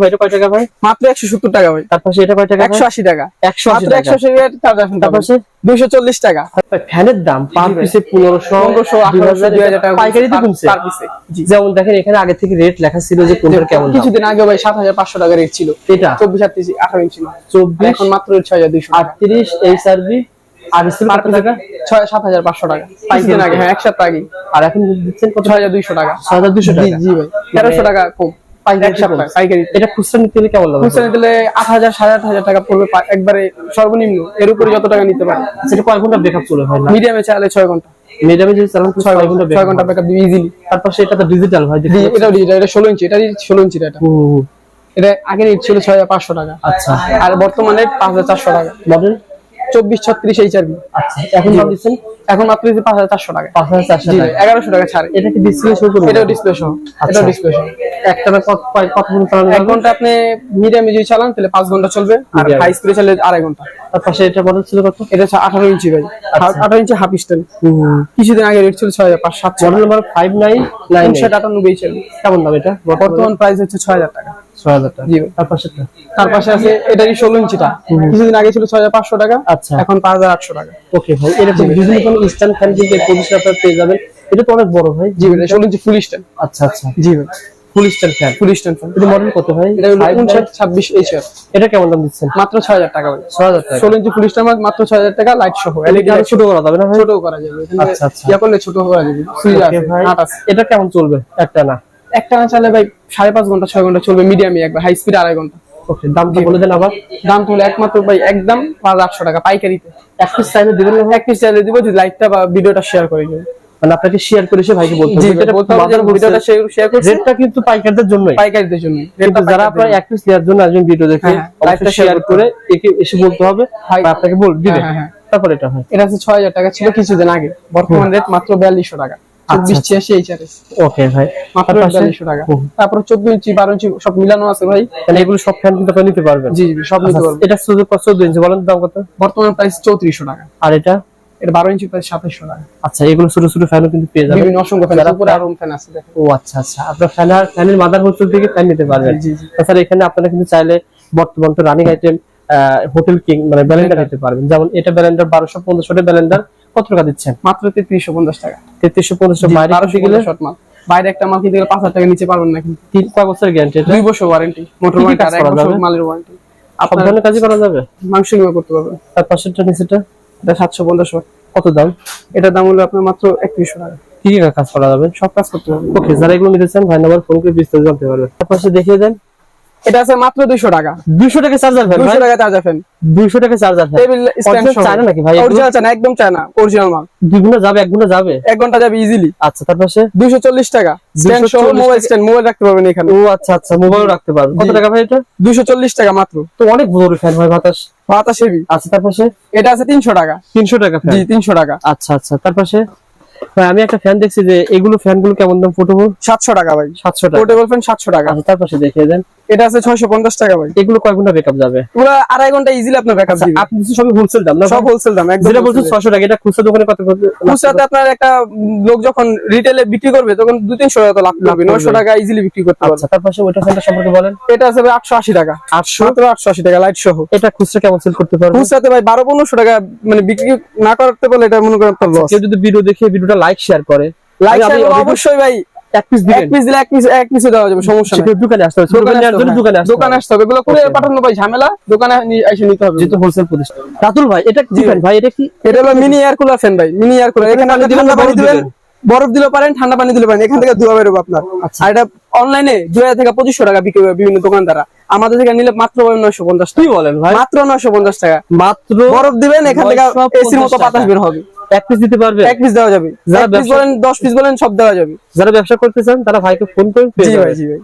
ভাই কয় টাকা ভাই? মাত্র একশো সত্তর টাকা ভাই। তার পাশে এটা কয় টাকা একশো আশি টাকা। টাকা। টাকা চার্জার ফ্যান তার পাশে? দুইশো চল্লিশ টাকা। ফ্যানের দাম পার পিসে টাকা পাইকারিতে per- কমছে যেমন দেখেন এখানে আগে থেকে রেট লেখা ছিল যে কোনটার কেমন কিছুদিন আগে ভাই সাত হাজার পাঁচশো টাকা রেট ছিল। এটা? চব্বিশ আটত্রিশ আঠারো ইঞ্চি মাল। চব্বিশ এখন মাত্র ছয় হাজার দুইশো টাকা। আটত্রিশ এইচ আরবি আগে ছিল কত টাকা? ছয় সাত হাজার পাঁচশো টাকা। কিছুদিন আগে হ্যাঁ এক সপ্তাহ আগে আর এখন দিচ্ছেন কত ছয় হাজার দুইশো টাকা। ছয় হাজার দুশো জি টাকা। জি ভাই। তেরোশো টাকা কম। পাইকারি এক সপ্তাহ পাইকারি। এটা খুচরা নিতে কেমন লাগবে খুচরা দিলে আট হাজার সাড়ে আট হাজার টাকা পড়বে একবারে সর্বনিম্ন। এর উপরে যত টাকা নিতে পারে। সেটা কয় ঘণ্টা ব্রেকআপ চলে হয় মিডিয়ামে চাইলে ছয় ঘণ্টা। মিডিয়ামে যদি চালান তো ছয় ছয় ঘণ্টা ঘণ্টা ছয় ঘণ্টা ব্যাকআপ দিবে ইজিলি তারপর সেটা তো ডিজিটাল এটা ডিজিটাল এটা ষোলো ইঞ্চি এটা ষোলো ইঞ্চি এটা। আগে রেট ছিল ছয় হাজার পাঁচশো টাকা। আচ্ছা। আর বর্তমানে পাঁচ হাজার চারশো টাকা। মডেল চব্বিশ ছত্রিশ এইচ আচ্ছা। এখন এখন মাত্র দিচ্ছে পাঁচ হাজার চারশো টাকা। পাঁচ হাজার চারশো টাকা। এগারোশো টাকা ছাড়ে। এটা কি ডিসপ্লে শো করবে? এটাও ডিসপ্লে সহ এটাও ডিসপ্লে সহ একটা না কত ঘণ্টা চালানো এক ঘণ্টা আপনি মিডিয়ামে যদি চালান তাহলে পাঁচ ঘণ্টা চলবে। আর হাই স্পিডে চালালে আড়াই ঘণ্টা। তার পাশে এটা মডেল ছিল কত? এটা হচ্ছে আঠারো ইঞ্চি ভাই। আঠারো ইঞ্চি হাফ স্টাইল কিছুদিন আগে রেট ছিল ছয় হাজার পাঁচ সাতশো model number five nine nine তিনশো আটানব্বই কেমন দাম এটা? বর্তমান প্রাইস হচ্ছে ছয় হাজার টাকা। ছয় হাজার টাকা। জি। তার পাশে তার পাশে আছে ষোলো ইঞ্চিটা? কিছুদিন আগে ছিল ছয় হাজার পাঁচশো টাকা আচ্ছা। এখন পাঁচ হাজার আটশো টাকা। ওকে ভাই এরকম বিভিন্ন কোনো স্ট্যান্ড ফ্যান কিন্তু পেয়ে যাবেন। এটা তো অনেক বড় ভাই। জি ভাই ষোলো ইঞ্চি ফুল স্ট্যান্ড আচ্ছা আচ্ছা। জি ভাই। Full stand fan full stand fan এটা মডেল কত ভাই? এটা এইচআর এটা কেমন দাম দিচ্ছেন? মাত্র ছয় হাজার টাকা ভাই। ছয় হাজার টাকা। ষোলো ইঞ্চি ফুল স্ট্যান্ড মাত্র ছয় হাজার টাকা লাইট সহ। এটা আরও ছোট করা যাবে না ছোট করা যাবে। আচ্ছা, আচ্ছা। ইয়া করলে ছোট করা যাবে। সুইচ আছে। এটা কেমন চলবে? একটা না। একটা না চালে ভাই সাড়ে পাঁচ ঘণ্টা ছয় ঘণ্টা চলবে মিডিয়ামে একবার হাই স্পিড আড়াই ঘণ্টা। ওকে দামটা বলে দেন আবার? দাম একমাত্র ভাই একদম পাঁচ আটশো টাকা পাইকারিতে। এক পিস চাইলে দিবেন এক পিস চাইলে দিব যদি লাইকটা বা ভিডিওটা শেয়ার করে মানে আপনাকে শেয়ার করে সে ভাইকে বলতে ভিডিওটা শেয়ার করছে। রেটটা কিন্তু পাইকারদের জন্যই। পাইকারিদের জন্য কিন্তু যারা আপনার এক পিস নেওয়ার জন্য ভিডিও দেখে হ্যাঁ, হ্যাঁ, শেয়ার করে একে এসে বলতে হবে ভাই- আপনাকে বল দিবে। হ্যাঁ, হ্যাঁ, তারপর এটা হয়। এটা হচ্ছে ছয় হাজার টাকা ছিল কিছুদিন আগে। বর্তমান রেট মাত্র বিয়াল্লিশশো টাকা। চব্বিশ ছিয়াশি এইচআরএস ওকে ভাই মাত্র বিয়াল্লিশশো টাকা। তারপর চোদ্দ ইঞ্চি বারো ইঞ্চি সব মিলানো আছে ভাই। তাহলে এগুলো সব ফ্যান কিন্তু আপনি নিতে পারবেন। জি জি সব নিতে আচ্ছা, এটা শুধু চোদ্দ ইঞ্চি? বলেন দাম কত? বর্তমান প্রাইস চৌত্রিশশো টাকা। আর এটা? এটা বারো ইঞ্চি প্রাইস সাতাশশো টাকা। আচ্ছা এগুলো ছোট ছোট ফ্যানও কিন্তু পেয়ে যাবেন। বিভিন্ন অসংখ্য ফ্যান যারা উপরে আরও ফ্যান আছে ও আচ্ছা আচ্ছা। আপনার ফ্যানের ফ্যানের মাদার হোস্টেল থেকে ফ্যান নিতে পারবেন। তাছাড়া এখানে আপনারা কিন্তু চাইলে বর্তমান তো রানিং আইটেম হোটেল কিং মানে ব্যালেন্ডার নিতে পারবেন। যেমন এটা ব্যালেন্ডার বারোশো পনেরোশো ব্যালেন্ডার। কত টাকা দিচ্ছেন? মাত্র তেত্রিশশো পঞ্চাশ টাকা। তেত্রিশশো পঞ্চাশশো বাইরে বারোশো শর্ট মাল। বাইরে একটা মাল কিনতে গেলে পাঁচ হাজার টাকা নিচে পারবেন না কিন্তু। তিন কয় বছরের গ্যারান্টি দুই বছর ওয়ারেন্টি মোটর কি কি ওয়ারেন্টি আর এক বছর মালের ওয়ারেন্টি আপনার কাজই করা যাবে? মাংস করতে পারবেন। তার পাশেরটা নিচেটা এটা সাতশো পঞ্চাশ কত দাম? এটার দাম হলো আপনার মাত্র একত্রিশশো টাকা। কি কি কাজ করা যাবে? সব কাজ করতে পারবেন ওকে যারা এগুলো নিতে চান ভাই নাম্বার ফোন করে বিস্তারিত জানতে পারবেন। তার পাশে দেখিয়ে দেন। এটা আছে মাত্র দুইশো টাকা। দুইশো টাকা চার্জার ফ্যান দুইশো টাকা চার্জার ফ্যান দুইশো টাকা charger fan table stand China নাকি ভাই? অরিজিনাল চায়না একদম চায়না অরিজিনাল মাল। দুই যাবে এক গুণা যাবে? এক ঘণ্টা যাবে ইজিলি আচ্ছা তার পাশে দুইশো চল্লিশ টাকা। স্ট্যান্ড সহ মোবাইল স্ট্যান্ড মোবাইল রাখতে পারবেন এখানে। ও আচ্ছা আচ্ছা মোবাইল রাখতে পারবে কত টাকা ভাই এটা? দুইশো চল্লিশ টাকা মাত্র। তো অনেক বড় ফ্যান হয় বাতাস। বাতাস হেভি আচ্ছা তার পাশে এটা আছে তিনশো টাকা। তিনশো টাকা ফ্যান জি তিনশো টাকা। আচ্ছা আচ্ছা তার পাশে ভাই আমি একটা ফ্যান দেখছি যে এগুলো ফ্যানগুলো কেমন দাম? ফুটবল সাতশো টাকা ভাই। সাতশো টাকা। পোর্টেবল ফ্যান সাতশো টাকা। আচ্ছা তার পাশে দেখিয়ে দেন। এটা আছে ছয়শো পঞ্চাশ টাকা ভাই। এগুলো কয় ঘণ্টা ব্যাকআপ যাবে? পুরো আড়াই ঘণ্টা ইজিলি আপনার ব্যাকআপ আচ্ছা, দিবে। আপনি তো সবই হোলসেল দাম না সব হোলসেল দাম একদম যেটা বলছেন ছশো টাকা এটা খুচরা দোকানে কত খুচরাতে আপনার একটা লোক যখন রিটেলে বিক্রি করবে তখন দুই তিনশো টাকা লাভ নয়শো করবে। টাকা ইজিলি বিক্রি করতে পারবে। আচ্ছা ওইটা সম্পর্কে বলেন। এটা আছে আটশো আশি টাকা। আটশো? মাত্র আটশো আশি টাকা লাইট সহ এটা খুচরা কেমন সেল করতে পারবে? খুচরাতে ভাই বারো পনেরোশো টাকা মানে বিক্রি না করতে পারলে এটা মনে করেন আপনার লস কেউ যদি ভিডিও দেখে ভিডিওটা লাইক শেয়ার করে লাইক আমি- অবশ্যই ভাই। এক পিস এক পিস দিলে এক পিস এক পিসে দেওয়া যাবে সমস্যা নেই। দোকানে আসতে হবে দোকানে আসতে হবে, দোকানে আসতে দোকানে আসতে হবে। এগুলো কুরিয়ার পাঠানো ভাই ঝামেলা। দোকানে এসে নিতে হবে। যেহেতু হোলসেল প্রতিষ্ঠান। রাতুল ভাই এটা কি ভাই। এটা কি এটা হলো মিনি এয়ার কুলার ফ্যান ভাই মিনি এয়ার কুলার এখানে আপনি ঠান্ডা পানি বরফ দিবেন। দিবেন? বরফ দিলে পারেন ঠান্ডা পানি দিলে পারেন। এখান থেকে ধোয়া বেরোবে আপনার। আচ্ছা। আর এটা অনলাইনে দুই হাজার থেকে পঁচিশশো টাকা বিক্রি হবে বিভিন্ন দোকান দ্বারা আমাদের থেকে নিলে মাত্র নয়শো পঞ্চাশ তুই বলেন ভাই? মাত্র নয়শো পঞ্চাশ টাকা। মাত্র বরফ দিবেন এখান থেকে 950 এসির মতো বাতাস বের হবে। এক পিস দিতে পারবে? এক পিস দেওয়া যাবে। যারা পিস বলেন দশ পিস বলেন সব দেওয়া যাবে। যারা ব্যবসা করতে চান তারা ভাইকে ফোন করে জি ভাই জি ভাই।